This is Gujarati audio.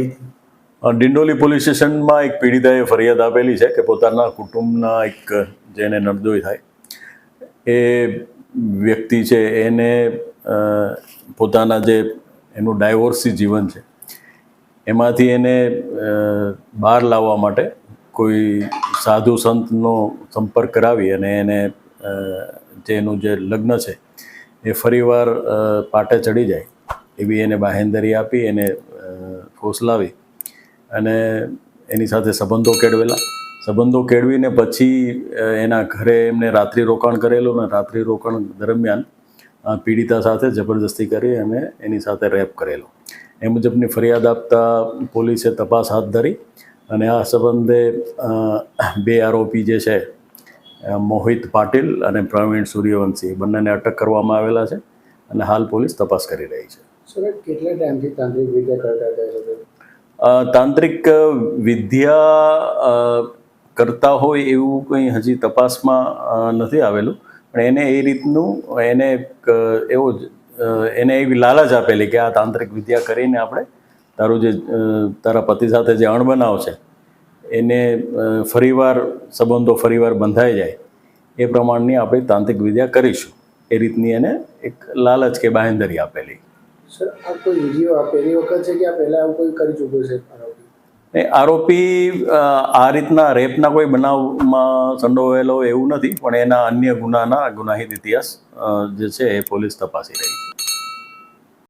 વહીથી અ, ડિંડોલી પોલીસ સ્ટેશનમાં એક પીડિતાએ ફરિયાદ આપેલી છે કે પોતાના કુટુંબના એક જેને નડદોઈ થાય એ વ્યક્તિ છે એને પોતાના જે એનું ડાયવોર્સી જીવન છે એમાંથી એને બહાર લાવવા માટે કોઈ સાધુ સંતનો સંપર્ક કરાવી અને એને જે એનું જે લગ્ન છે એ ફરીવાર પાટે ચડી જાય એવી એને બાહેંધરી આપી એને ફોસલાવી અને એની સાથે સંબંધો કેળવેલા. સંબંધો કેળવીને પછી એના ઘરે એમને રાત્રિ રોકાણ કરેલું અને રાત્રિ રોકાણ દરમિયાન પીડિતા સાથે જબરદસ્તી કરી અને એની સાથે રેપ કરેલો. એ મુજબની ફરિયાદ આપતા પોલીસે તપાસ હાથ ધરી અને આ સંબંધે બે આરોપી જે છે મોહિત પાટીલ અને પ્રવીણ સૂર્યવંશી, બંનેને અટક કરવામાં આવેલા છે અને હાલ પોલીસ તપાસ કરી રહી છે. કેટલા ટાઈમથી તાંત્રિક વિદ્યા કરતા હતા તાંત્રિક વિદ્યા કરતા હોય એવું કંઈ હજી તપાસમાં નથી આવેલું. પણ એને એ રીતનું, એને એવો જ એને એવી લાલચ આપેલી કે આ તાંત્રિક વિદ્યા કરીને આપણે તારું જે તારા પતિ સાથે જે અણબનાવ છે, એને ફરીવાર, સંબંધો ફરીવાર બંધાઈ જાય. એ પ્રમાણની આપણે તાંત્રિક વિદ્યા કરીશું. એ રીતની એને એક લાલચ કે બાહેંધરી આપેલી. સર, આ કોઈ વીડિયો આ પહેલી વખત છે કે આ પહેલા આવું કોઈ કરી ચૂક્યો છે આરોપી? આરોપી આ રીતના રેપના કોઈ બનાવમાં સંડોવાયેલો એવું નથી, પણ એના અન્ય ગુનાના ગુનાહિત ઇતિહાસ જે છે એ પોલીસ તપાસી રહી છે.